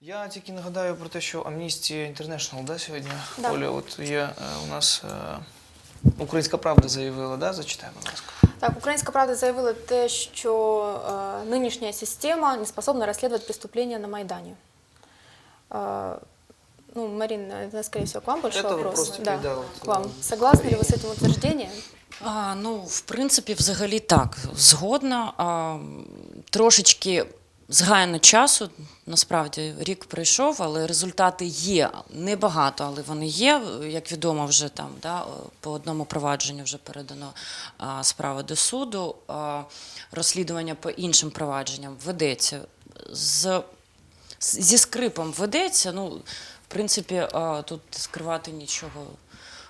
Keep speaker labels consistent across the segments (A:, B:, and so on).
A: Я тільки нагадаю про те, що Amnesty International, да, сьогодні?
B: Да.
A: Оля, от є е, у нас е, Українська Правда заявила, да? Зачитаємо, будь ласка.
B: Так, Українська правда заявила те, що е, нинішня система не способна розслідувати преступлення на Майдані. Е, ну, Марин, это, скорее всего, к вам больше
A: Это
B: вопрос.
A: вопрос
B: да,
A: теперь, да, вот,
B: к вам.
A: э,
B: Согласны ли вы с этим утверждением?
C: А, ну, в принципі, взагалі так. Згодна. А, трошечки згаяно часу. Насправді рік пройшов, але результати є. Небагато, але вони є. Як відомо, вже там да, по одному провадженню вже передано а, справа до суду. А, розслідування по іншим провадженням ведеться. З, зі скрипом ведеться. Ну, в принципі, а, тут скривати нічого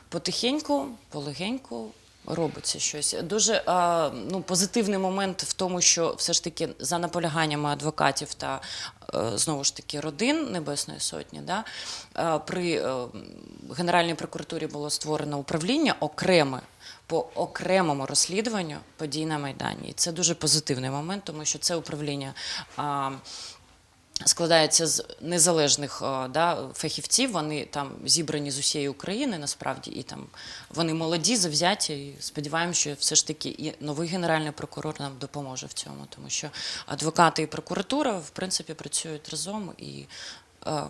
C: потихеньку, полегеньку робиться щось. Дуже а, ну, позитивний момент в тому, що все ж таки за наполяганнями адвокатів та е, знову ж таки родин Небесної Сотні, да, е, при е, Генеральній прокуратурі було створено управління окреме. По окремому розслідуванню подій на Майдані. І це дуже позитивний момент, тому що це управління а, складається з незалежних да, фахівців. Вони там зібрані з усієї України насправді, і там вони молоді, завзяті. І сподіваємося, що все ж таки і новий генеральний прокурор нам допоможе в цьому, тому що адвокати і прокуратура в принципі працюють разом і. е,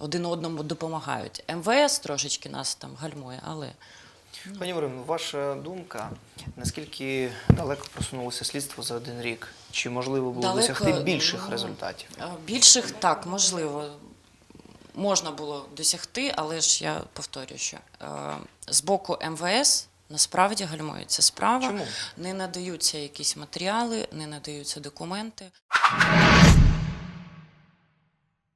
C: один одному допомагають. МВС трошечки нас там гальмує, але
A: Пані Марину, ваша думка, наскільки далеко просунулося слідство за один рік? Чи можливо було
C: Далеко,
A: досягти більших результатів?
C: Е, Більших так, можливо, можна було досягти, але ж я повторюю, що е, з боку МВС насправді гальмується справа,
A: Чому?
C: не надаються якісь матеріали, не надаються документи.